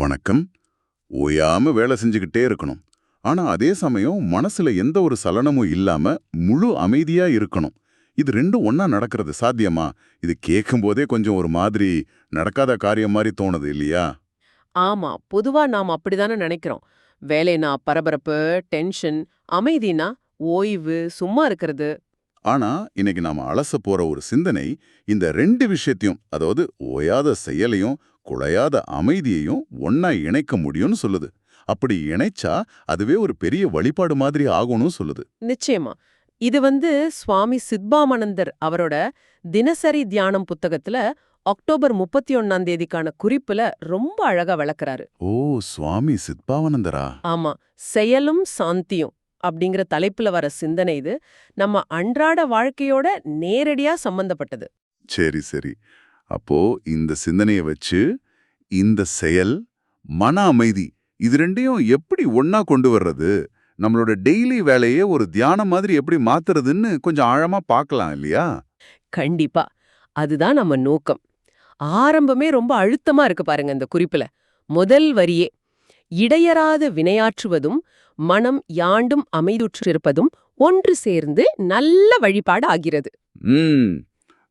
வணக்கம். ஓயாம வேலை செஞ்சுக்கிட்டே இருக்கணும். ஆனா அதே சமயம் மனசுல எந்த ஒரு சலனமும் இல்லாம முழு அமைதியா இருக்கணும். இது ரெண்டும் ஒண்ணா நடக்கிறது சாத்தியமா? இது கேட்கும் போதே கொஞ்சம் ஒரு மாதிரி நடக்காத காரியம் மாதிரி தோணுது இல்லையா? ஆமா பொதுவா நாம் அப்படிதானே நினைக்கிறோம். வேலைனா பரபரப்பு டென்ஷன் அமைதினா ஓய்வு சும்மா இருக்கிறது. ஆனா இன்னைக்கு நாம அலச போற ஒரு சிந்தனை இந்த ரெண்டு விஷயத்தையும் அதாவது ஓயாத செயலையும் குலையாத அமைதியையும் ஒண்ணா இணைக்க முடியும்னு சொல்லுது. அப்படி இணைச்சா அதுவே ஒரு பெரிய வழிபாடு மாதிரி ஆகும்னு சொல்லுது. நிச்சயமா. இது வந்து சுவாமி சித்பாமனந்தர் அவரோட தினசரி தியானம் புத்தகத்துல அக்டோபர் முப்பத்தி ஒன்னாம் தேதிக்கான குறிப்புல ரொம்ப அழகா விளக்குறாரு. ஓ சுவாமி சித்பாவனந்தரா ஆமா. செயலும் சாந்தியும் அப்படிங்கிற தலைப்புல வர சிந்தனை இது நம்ம அன்றாட வாழ்க்கையோட நேரடியா சம்பந்தப்பட்டது. சரி சரி. அப்போ இந்த சிந்தனையை வச்சு இந்த செயல் மன அமைதி இது ரெண்டையும் எப்படி ஒண்ணா கொண்டு வர்றது? நம்மளோட டெய்லி வேலையே ஒரு தியானம் மாதிரி எப்படி மாத்துறதுன்னு கொஞ்சம் ஆழமா பார்க்கலாம் இல்லையா? கண்டிப்பா. அதுதான் நம்ம நோக்கம். ஆரம்பமே ரொம்ப அழுத்தமா இருக்கு பாருங்க இந்த குறிப்புல. முதல் வரியே இடையறாது வினையாற்றுவதும் மனம் யாண்டும் அமைதுற்றிருப்பதும் ஒன்று சேர்ந்து நல்ல வழிபாடு ஆகிறது.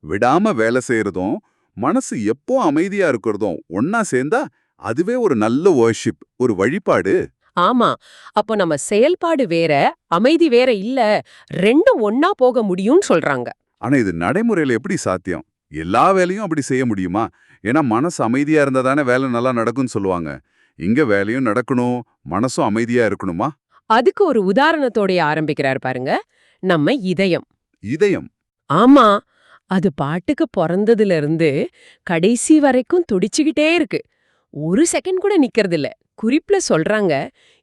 விடாம வேலை செய்யறதும் மனசு எப்போ அமைதியா இருக்கிறதும் ஒண்ணா சேர்ந்தா அதுவே ஒரு நல்ல வர்ஷிப் ஒரு வழிபாடு. ஆமா. அப்போ நம்ம செயல்பாடு வேற அமைதி வேற இல்ல ரெண்டும் ஒன்னா போக முடியும்னு சொல்றாங்க. ஆனா இது நடைமுறையில எப்படி சாத்தியம்? எல்லா வேலையும் அப்படி செய்ய முடியுமா? ஏன்னா மனசு அமைதியா இருந்தா தானே வேலை நல்லா நடக்கும்னு சொல்லுவாங்க. இங்க வேலையும் நடக்கணும் மனசும் அமைதியா இருக்கணுமா? அதுக்கு ஒரு உதாரணத்தோடைய ஆரம்பிக்கிறார் பாருங்க நம்ம இதயம். இதயம். ஆமா. அது பாட்டுக்கு பிறந்ததுல இருந்து கடைசி வரைக்கும் துடிச்சுக்கிட்டே இருக்கு. ஒரு செகண்ட் கூட நிக்கறதில்ல. குறிப்புல சொல்றாங்க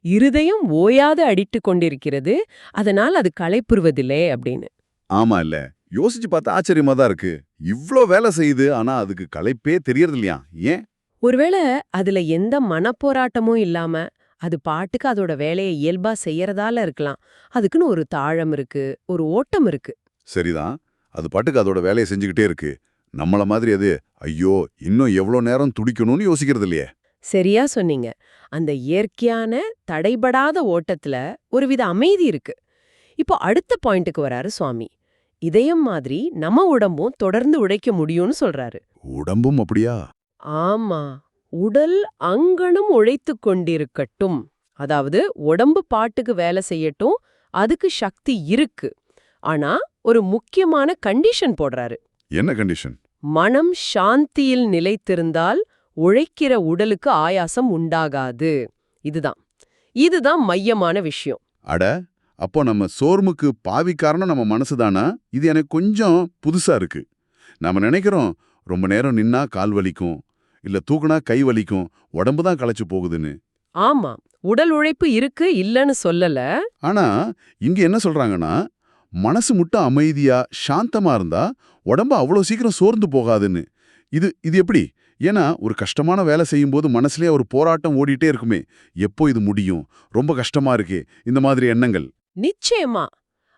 இருதயம் ஓயாது அடிட்டு கொண்டிருக்கிறது அதனால் அது களைப்புறுவதில்லை அப்படின்னு. ஆமா இல்ல யோசிச்சு பார்த்தா ஆச்சரியமா தான் இருக்கு. இவ்ளோ வேலை செய்யுது ஆனா அதுக்கு களைப்பே தெரியறது இல்லையா ஏன்? ஒருவேளை அதுல எந்த மனப்போராட்டமும் இல்லாம அது பாட்டுக்கு அதோட வேலையை இயல்பா செய்யறதால இருக்கலாம். அதுக்குன்னு ஒரு தாழம் இருக்கு ஒரு ஓட்டம் இருக்கு. சரிதான். அது பாட்டுக்கு அதோட வேலையை செஞ்சுக்கிட்டே இருக்கு. நம்மள மாதிரி அது ஐயோ இன்னும் எவ்வளோ நேரம் துடிக்கணும்னு யோசிக்கிறது இல்லையே சரியா சொன்னீங்க. அந்த இயற்கையான தடைபடாத ஓட்டத்துல ஒருவித அமைதி இருக்கு. இப்போ அடுத்த பாயிண்ட்டுக்கு வராரு சுவாமி. இதயம் மாதிரி நம்ம உடம்பும் தொடர்ந்து உழைக்க முடியும்னு சொல்றாரு. உடம்பும் அப்படியா? ஆமா. உடல் அங்கனும் உழைத்துக் கொண்டிருக்கட்டும். அதாவது உடம்பு பாட்டுக்கு வேலை செய்யட்டும் அதுக்கு சக்தி இருக்கு. ஆனா ஒரு முக்கியமான கண்டிஷன் போடுறாரு. என்ன கண்டிஷன்? மனம் சாந்தியில் நிலைத்திருந்தால் உழைக்கிற உடலுக்கு ஆயாசம் உண்டாகாது. இதுதான். இதுதான் மையமான விஷயம். அட அப்போ நம்ம சோர்முக்கு பாவி காரணம் நம்ம மனசுதானா இது எனக்கு கொஞ்சம் புதுசா இருக்கு. நாம நினைக்கிறோம் ரொம்ப நேரம் நின்னா கால் வலிக்கும் இல்ல தூக்குனா கை வலிக்கும் உடம்பு தான் களைச்சு போகுதுன்னு. ஆமா. உடல் உழைப்பு இருக்கு இல்லன்னு சொல்லல. ஆனா இங்க என்ன சொல்றாங்கன்னா மனசு மட்டும் அமைதியா சாந்தமா இருந்தா உடம்பு அவ்வளோ சீக்கிரம் சோர்ந்து போகாதுன்னு. இது இது எப்படி? ஏன்னா ஒரு கஷ்டமான வேலை செய்யும்போது மனசுலயே ஒரு போராட்டம் ஓடிட்டே இருக்குமே. எப்போ இது முடியும்? ரொம்ப கஷ்டமா இருக்கே. இந்த மாதிரி எண்ணங்கள். நிச்சயமா.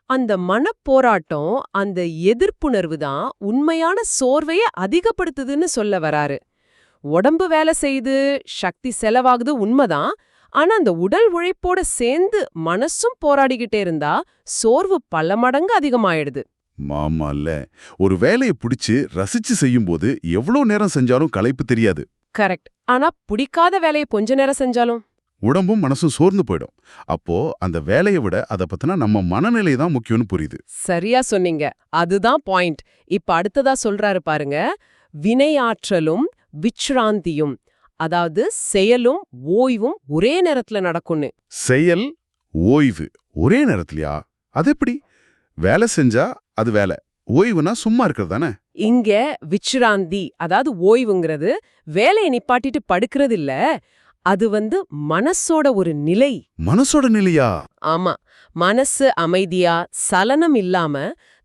அந்த மனப்போராட்டம் அந்த எதிர்ப்புணர்வு தான் உண்மையான சோர்வையை அதிகப்படுத்துதுன்னு சொல்ல வராரு. உடம்பு வேலை செய்து சக்தி செலவாகுது உண்மைதான் ஆனா அந்த உடல் உழைப்போட சேர்ந்து மனசும் போராடிக்கிட்டே இருந்தா சோர்வு பல மடங்கு அதிகமாயிடுது. மாமா இல்ல. ஒரு வேலையை பிடிச்சு ரசிச்சு செய்யும்போது எவ்வளோ நேரம் செஞ்சாலும் களைப்பு தெரியாது. கரெக்ட். ஆனா பிடிக்காத வேலையை கொஞ்ச நேரம் செஞ்சாலும்? உடம்பும் மனசும் சோர்ந்து போயிடும். அப்போ அந்த வேலையை விட அதை பத்தினா நம்ம மனநிலை தான் முக்கியம்னு புரியுது. சரியா சொன்னீங்க. அதுதான் பாயிண்ட். இப்ப அடுத்ததா சொல்றாரு பாருங்க. வினையாற்றலும் விச்ராந்தியும். அதாவது செயலும் ஓய்வும் ஒரே நேரத்துல நடக்கும்னு. செயல் ஓய்வு ஒரே நேரத்திலயா? அது எப்படி? வேலை செஞ்சா அது வேலை. ஓய்வுனா சும்மா இருக்கிறது தானே? இங்க விச்ராந்தி அதாவது ஓய்வுங்கிறது வேலையை நிப்பாட்டிட்டு படுக்கிறது இல்ல அது வந்து மனசோட ஒரு நிலை. மனசோட நிலையா? ஆமா. மனசு அமைதியா சலனம் இல்லாம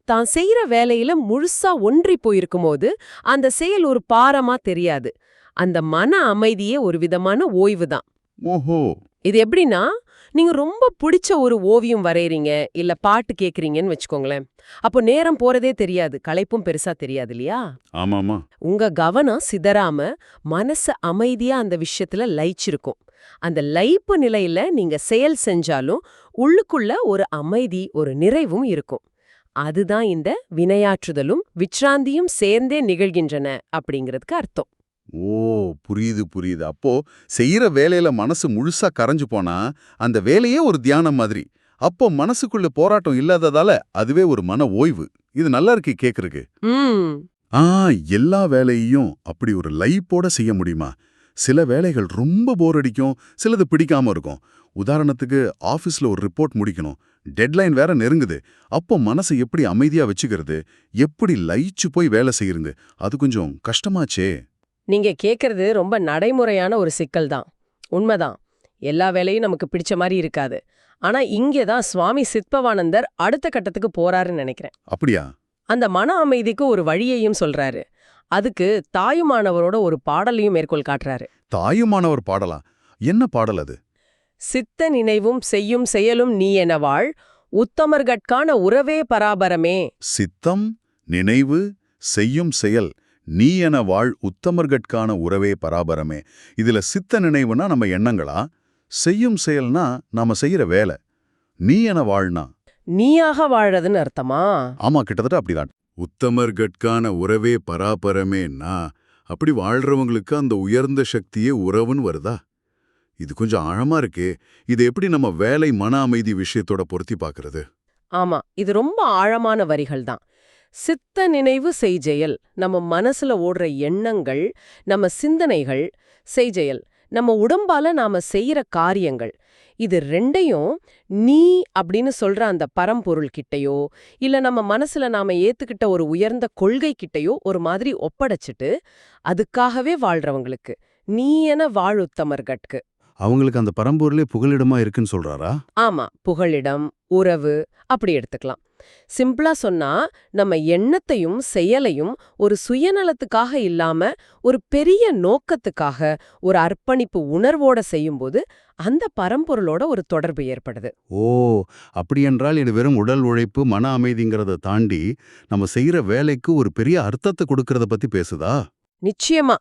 தான் செய்யற வேலையில முழுசா ஒன்றி போயிருக்கும்போது அந்த செயல் ஒரு பாரமா தெரியாது. அந்த மன அமைதியே ஒரு விதமான ஓய்வு தான் ஓஹோ. இது எப்படின்னா நீங்க ரொம்ப பிடிச்ச ஒரு ஓவியம் வரையறீங்க இல்ல பாட்டு கேக்குறீங்கன்னு வச்சுக்கோங்களேன். அப்போ நேரம் போறதே தெரியாது களைப்பும் பெருசா தெரியாது இல்லையா? ஆமாமா. உங்க கவனம் சிதறாம மனசு அமைதியா அந்த விஷயத்துல லயிச்சிருக்கும். அந்த லயிப்பு நிலையில நீங்க செயல் செஞ்சாலும் உள்ளுக்குள்ள ஒரு அமைதி ஒரு நிறைவும் இருக்கும். அதுதான் இந்த வினையாற்றுதலும் விச்ராந்தியும் சேர்ந்தே நிகழ்கின்றன அப்படிங்கிறதுக்கு அர்த்தம். ஓ புரியுது புரியுது. அப்போ செய்யற வேலையில மனசு முழுசா கரைஞ்சு போனா அந்த வேலையே ஒரு தியானம் மாதிரி. அப்போ மனசுக்குள்ள போராட்டம் இல்லாததால அதுவே ஒரு மன ஓய்வு. இது நல்லா இருக்கு கேக்குறதுக்கு ம். ஆ எல்லா வேலையையும் அப்படி ஒரு லைப்போட செய்ய முடியுமா? சில வேலைகள் ரொம்ப போர் அடிக்கும் சிலது பிடிக்காம இருக்கும். உதாரணத்துக்கு ஆபீஸ்ல ஒரு ரிப்போர்ட் முடிக்கணும். டெட்லைன் வேற நெருங்குது. அப்போ மனசை எப்படி அமைதியா வச்சுக்கிறது? எப்படி லயிச்சு போய் வேலை செய்யறது? அது கொஞ்சம் கஷ்டமாச்சே. நீங்க கேக்குறது ரொம்ப நடைமுறையான ஒரு சிக்கல் தான். உண்மைதான். எல்லா வேலையும் நமக்கு பிடிச்ச மாதிரி இருக்காது. ஆனா இங்கே தான் சுவாமி சித்பவானந்தர் அடுத்த கட்டத்துக்கு போறாருன்னு நினைக்கிறேன். அப்படியா? அந்த மன அமைதிக்கு ஒரு வழியையும் சொல்றாரு. அதுக்கு தாயுமானவரோட ஒரு பாடலையும் மேற்கோள் காட்டுறாரு. தாயுமானவர் பாடலா? என்ன பாடல் அது? சித்த நினைவும் செய்யும் செயலும் நீ என வாழ் உத்தமர்கட்கான உறவே பராபரமே. சித்தம் நினைவு செய்யும் செயல். நீ என வாழ் உத்தமர்கட்கான உறவே பராபரமே. இதுல சித்த நினைவுனா நம்ம எண்ணங்களா? செய்யும் செயல்னா நாம செய்யற வேலை. நீ என வாழ்னா? நீயாக வாழறதுன்னு அர்த்தமா? ஆமா கிட்டத்தட்ட அப்படிதான். உத்தமர்கட்கான உறவே பராபரமேன்னா அப்படி வாழ்றவங்களுக்கு அந்த உயர்ந்த சக்தியே உறவுன்னு வருதா? இது கொஞ்சம் ஆழமா இருக்கே. இது எப்படி நம்ம வேலை மன அமைதி விஷயத்தோட பொருத்தி பார்க்கறது ஆமா இது ரொம்ப ஆழமான வரிகள் தான் சித்த நினைவு செய்ஜெயல். நம்ம மனசுல ஓடுற எண்ணங்கள் நம்ம சிந்தனைகள் செய்ஜெயல். நம்ம உடம்பால நாம செய்யற காரியங்கள். இது ரெண்டையும் நீ அப்படின்னு சொல்ற அந்த பரம்பொருள் கிட்டயோ இல்ல நம்ம மனசுல நாம ஏத்துக்கிட்ட ஒரு உயர்ந்த கொள்கை கிட்டயோ ஒரு மாதிரி ஒப்படைச்சிட்டு அதுக்காகவே வாழ்றவங்களுக்கு. நீ என வாழுத்தமர்கட்கு அவங்களுக்கு அந்த பரம்பொருளே புகலிடமா இருக்குன்னு சொல்றாரா? ஆமா புகழிடம் உறவு அப்படி எடுத்துக்கலாம். சிம்பிளா சொன்னா நம்ம எண்ணத்தையும் செயலையும் ஒரு சுயநலத்துக்காக இல்லாம ஒரு பெரிய நோக்கத்துக்காக ஒரு அர்ப்பணிப்பு உணர்வோட செய்யும்போது அந்த பரம்பொருளோட ஒரு தொடர்பு ஏற்படுது. ஓ அப்படியென்றால் இது வெறும் உடல் உழைப்பு மன அமைதிங்கிறத தாண்டி நம்ம செய்யற வேலைக்கு ஒரு பெரிய அர்த்தத்தை கொடுக்கறத பத்தி பேசுதா? நிச்சயமா.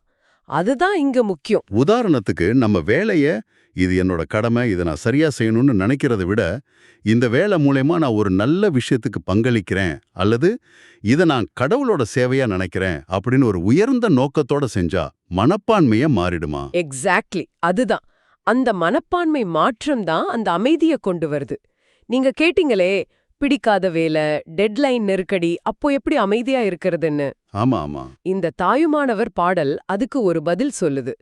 அதுதான் இங்க முக்கியம். உதாரணத்துக்கு நம்ம வேலைய இது என்னோட கடமை இதை நான் சரியா செய்யணும்னு நினைக்கிறத விட இந்த வேலை மூலயமா நான் ஒரு நல்ல விஷயத்துக்கு பங்களிக்கிறேன் அல்லது இதை நான் கடவுளோட சேவையா நினைக்கிறேன் அப்படின்னு ஒரு உயர்ந்த நோக்கத்தோட செஞ்சா மனப்பான்மைய மாறிடுமா? எக்ஸாக்ட்லி அதுதான். அந்த மனப்பான்மை மாற்றம் தான் அந்த அமைதியை கொண்டு வருது. நீங்க கேட்டீங்களே பிடிக்காத வேலை டெட்லைன் நெருக்கடி அப்போ எப்படி அமைதியா இருக்கிறதுன்னு? ஆமா ஆமா. இந்த தாயுமானவர் பாடல் அதுக்கு ஒரு பதில் சொல்லுது.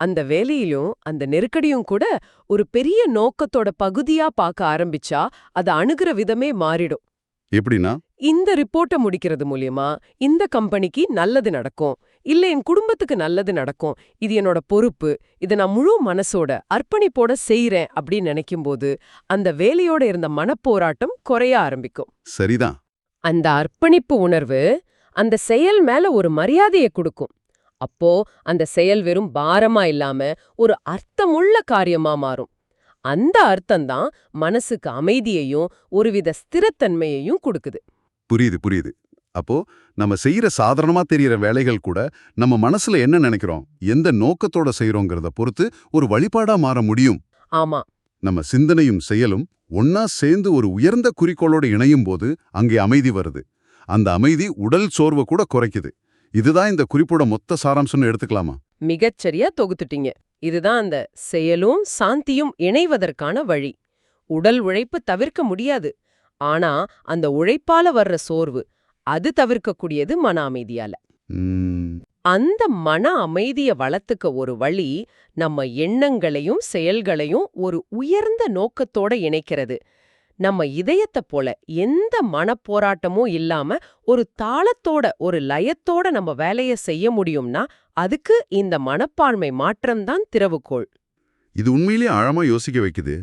அந்த வேலையிலும் அந்த நெருக்கடியும் கூட ஒரு பெரிய நோக்கத்தோட பகுதியா பார்க்க ஆரம்பிச்சா அதை அணுகுற விதமே மாறிடும். எப்படின்னா? இந்த ரிப்போர்ட்டை முடிக்கிறது மூலியமா இந்த கம்பெனிக்கு நல்லது நடக்கும் இல்ல என் குடும்பத்துக்கு நல்லது நடக்கும் இது என்னோட பொறுப்பு இதை நான் முழு மனசோட அர்ப்பணிப்போட செய்யறேன் அப்படின்னு நினைக்கும்போது அந்த வேலையோட இருந்த மனப்போராட்டம் குறைய ஆரம்பிக்கும். சரிதான். அந்த அர்ப்பணிப்பு உணர்வு அந்த செயல் மேல ஒரு மரியாதையை கொடுக்கும். அப்போ அந்த செயல் வெறும் பாரமா இல்லாம ஒரு அர்த்தமுள்ள காரியமா மாறும். அந்த அர்த்தம்தான் மனசுக்கு அமைதியையும் ஒருவித ஸ்திரத்தன்மையையும் கொடுக்குது. புரியுது புரியுது. அப்போ நம்ம செய்யற சாதாரணமா தெரியற வேலைகள் கூட நம்ம மனசுல என்ன நினைக்கிறோம்? எந்த நோக்கத்தோட செய்யறோங்கிறத பொறுத்து ஒரு வழிபாடா மாற முடியும். ஆமா. நம்ம சிந்தனையும் செயலும் ஒன்னா சேர்ந்து ஒரு உயர்ந்த குறிக்கோளோட இணையும் போது அங்கே அமைதி வருது. அந்த அமைதி உடல் சோர்வை கூட குறைக்குது. இதுதான் இந்த குறிப்போட மொத்த சாராம்சம்னு எடுத்துக்கலாமா? மிகச்சரியா தொகுத்துட்டீங்க. இதுதான் அந்த செயலும் சாந்தியும் இணைவதற்கான வழி. உடல் உழைப்பு தவிர்க்க முடியாது. ஆனா அந்த உழைப்பால வர்ற சோர்வு அது தவிர்க்கக்கூடியது மன அமைதியால. அந்த மன அமைதிய வளர்த்துக்க ஒரு வழி நம்ம எண்ணங்களையும் செயல்களையும் ஒரு உயர்ந்த நோக்கத்தோட இணைக்கிறது. நம்ம இதயத்தை போல எந்த மனப்போராட்டமும் இல்லாம ஒரு தாளத்தோட ஒரு லயத்தோட நம்ம வேலைய செய்ய முடியும்னா அதுக்கு இந்த மனப்பான்மை மாற்றம்தான் திறவுகோள். இது உண்மையிலேயே ஆழமா யோசிக்க வைக்குது.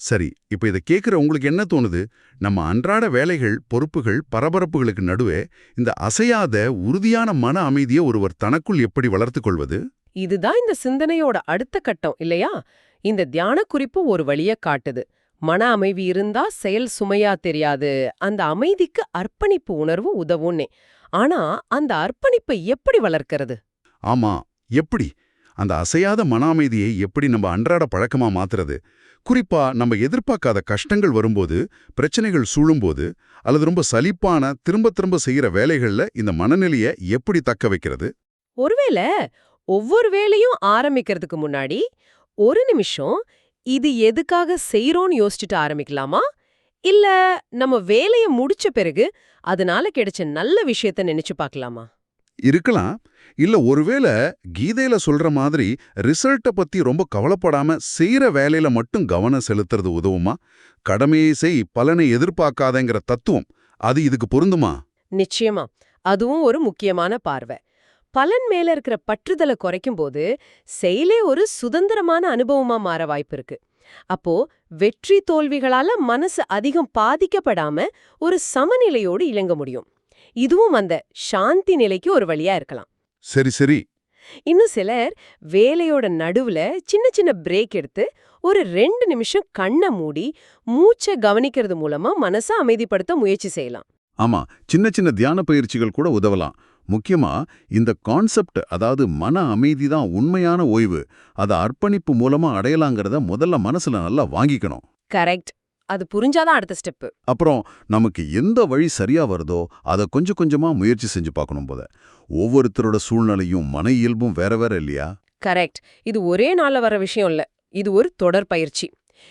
சரி இப்ப இதை கேட்குற உங்களுக்கு என்ன தோணுது? நம்ம அன்றாட வேலைகள் பொறுப்புகள் பரபரப்புகளுக்கு நடுவே இந்த அசையாத உறுதியான மன அமைதியை ஒருவர் தனக்குள் எப்படி வளர்த்துக் கொள்வது? இதுதான் இந்த சிந்தனையோட அடுத்த கட்டம் இல்லையா? இந்த தியான குறிப்பு ஒரு வழிய காட்டுது. மன அமைதி இருந்தா செயல் சுமையா தெரியாது. அந்த அமைதிக்கு அர்ப்பணிப்பு உணர்வு உதவும்னே. ஆனா அந்த அர்ப்பணிப்பை எப்படி வளர்க்கறது? ஆமா எப்படி? அந்த அசையாத மன அமைதியை எப்படி நம்ம அன்றாட பழக்கமா மாத்துறது? குறிப்பா நம்ம எதிர்பார்க்காத கஷ்டங்கள் வரும்போது பிரச்சனைகள் சூழும்போது அல்லது ரொம்ப சலிப்பான திரும்ப திரும்ப செய்யற வேலைகள்ல இந்த மனநிலையை எப்படி தக்க வைக்கிறது? ஒருவேளை ஒவ்வொரு வேலையும் ஆரம்பிக்கிறதுக்கு முன்னாடி ஒரு நிமிஷம் இது எதுக்காக செய்றோம்னு யோசிச்சுட்டு ஆரம்பிக்கலாமா? இல்ல நம்ம வேலைய முடிச்ச பிறகு அதனால கிடைச்ச நல்ல விஷயத்த நினைச்சு பார்க்கலாமா? இருக்கலாம். இல்ல ஒருவேளை கீதையில சொல்ற மாதிரி ரிசல்ட்ட பத்தி ரொம்ப கவலைப்படாம செய்யற வேலையில மட்டும் கவனம் செலுத்துறது உதவுமா? கடமையை செய் பலனை எதிர்பார்க்காதங்கிற தத்துவம் அது இதுக்கு பொருந்துமா? நிச்சயமா. அதுவும் ஒரு முக்கியமான பார்வை. பலன் மேல இருக்கிற பற்றுதலை குறைக்கும் போது செயலே ஒரு சுதந்திரமான அனுபவமா மாற வாய்ப்பு இருக்கு. அப்போ வெற்றி தோல்விகளால மனசு அதிகம் பாதிக்கப்படாம ஒரு சமநிலையோடு இயங்க முடியும். இதுவும் அந்த சாந்தி நிலைக்கு ஒரு வழியா இருக்கலாம். சரி சரி. இன்னும் சிலர் வேலையோட நடுவுல சின்ன சின்ன பிரேக் எடுத்து ஒரு ரெண்டு நிமிஷம் கண்ணை மூடி மூச்சை கவனிக்கிறது மூலமா மனசை அமைதிப்படுத்த முயற்சி செய்யலாம். ஆமா சின்ன சின்ன தியான பயிற்சிகள் கூட உதவலாம். முக்கியமா இந்த கான்செப்ட் அதாவது மன அமைதி தான் உண்மையான ஓய்வு. அதை அர்ப்பணிப்பு மூலமா அடையலாங்கிறத முதல்ல மனசுல நல்லா வாங்கிக்கணும். கரெக்ட். அது புரிஞ்சாதான் அடுத்த ஸ்டெப் அப்புறம் நமக்கு எந்த வழி சரியா வருதோ அதை கொஞ்சம் கொஞ்சமா முயற்சி செஞ்சு பார்க்கணும் போத ஒவ்வொருத்தரோட சூழ்நிலையும் மன இயல்பும் வேற வேற இல்லையா? கரெக்ட். இது ஒரே நாள்ல வர விஷயம் இல்ல. இது ஒரு தொடர் பயிற்சி.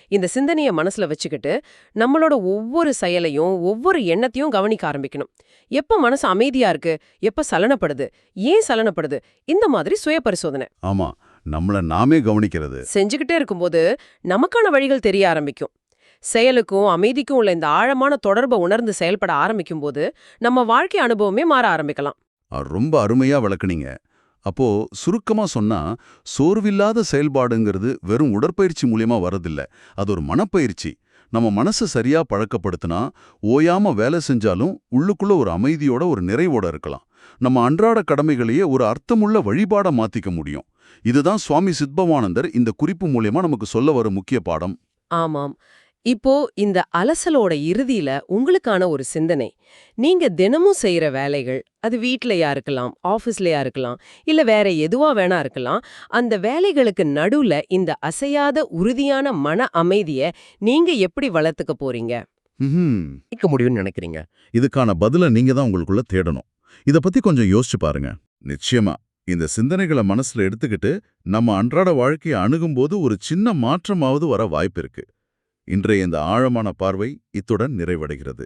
இந்த சிந்தனைய மனசுல வச்சுக்கிட்டு நம்மளோட ஒவ்வொரு செயலையும் ஒவ்வொரு எண்ணத்தையும் கவனிக்க ஆரம்பிக்கணும். எப்ப மனசு அமைதியா இருக்கு எப்ப சலனப்படுது ஏன் சலனப்படுது இந்த மாதிரி சுய பரிசோதனை. ஆமா நம்மள நாமே கவனிக்கிறது. செஞ்சுக்கிட்டே இருக்கும்போது நமக்கான வழிகள் தெரிய ஆரம்பிக்கும். செயலுக்கும் அமைதிக்கும் உள்ள இந்த ஆழமான தொடர்பை உணர்ந்து செயல்பட ஆரம்பிக்கும் போது நம்ம வாழ்க்கை அனுபவமே மாற ஆரம்பிக்கலாம். ரொம்ப அருமையா விளக்குனீங்க. அப்போ சுருக்கமா சொன்னா சோர்வில்லாத செயல்பாடுங்கிறது வெறும் உடற்பயிற்சி மூலியமா வரதில்ல அது ஒரு மனப்பயிற்சி. நம்ம மனசை சரியா பழக்கப்படுத்தினா ஓயாம வேலை செஞ்சாலும் உள்ளுக்குள்ள ஒரு அமைதியோட ஒரு நிறைவோட இருக்கலாம். நம்ம அன்றாட கடமைகளையே ஒரு அர்த்தமுள்ள வழிபாட மாத்திக்க முடியும். இதுதான் சுவாமி சித்பவானந்தர் இந்த குறிப்பு மூலியமா நமக்கு சொல்ல வரும் முக்கிய பாடம். ஆமாம். இப்போ இந்த அலசலோட இறுதியில உங்களுக்கான ஒரு சிந்தனை. நீங்க தினமும் செய்யற வேலைகள் அது வீட்லயா இருக்கலாம் ஆபீஸ்லயா இருக்கலாம் இல்ல வேற எதுவா வேணா இருக்கலாம் அந்த வேலைகளுக்கு நடுவுல இந்த அசையாத உறுதியான மன அமைதிய நீங்க எப்படி வளர்த்துக்க போறீங்க. நிக்க முடியும்னு நினைக்கிறீங்க. இதுக்கான பதில நீங்க தான் உங்களுக்குள்ள தேடணும். இத பத்தி கொஞ்சம் யோசிச்சு பாருங்க. நிச்சயமா இந்த சிந்தனைகளை மனசுல எடுத்துக்கிட்டு நம்ம அன்றாட வாழ்க்கையை அணுகும்போது ஒரு சின்ன மாற்றமாவது வர வாய்ப்பு இருக்கு. இன்றைய இந்த ஆழமான பார்வை இத்துடன் நிறைவடைகிறது.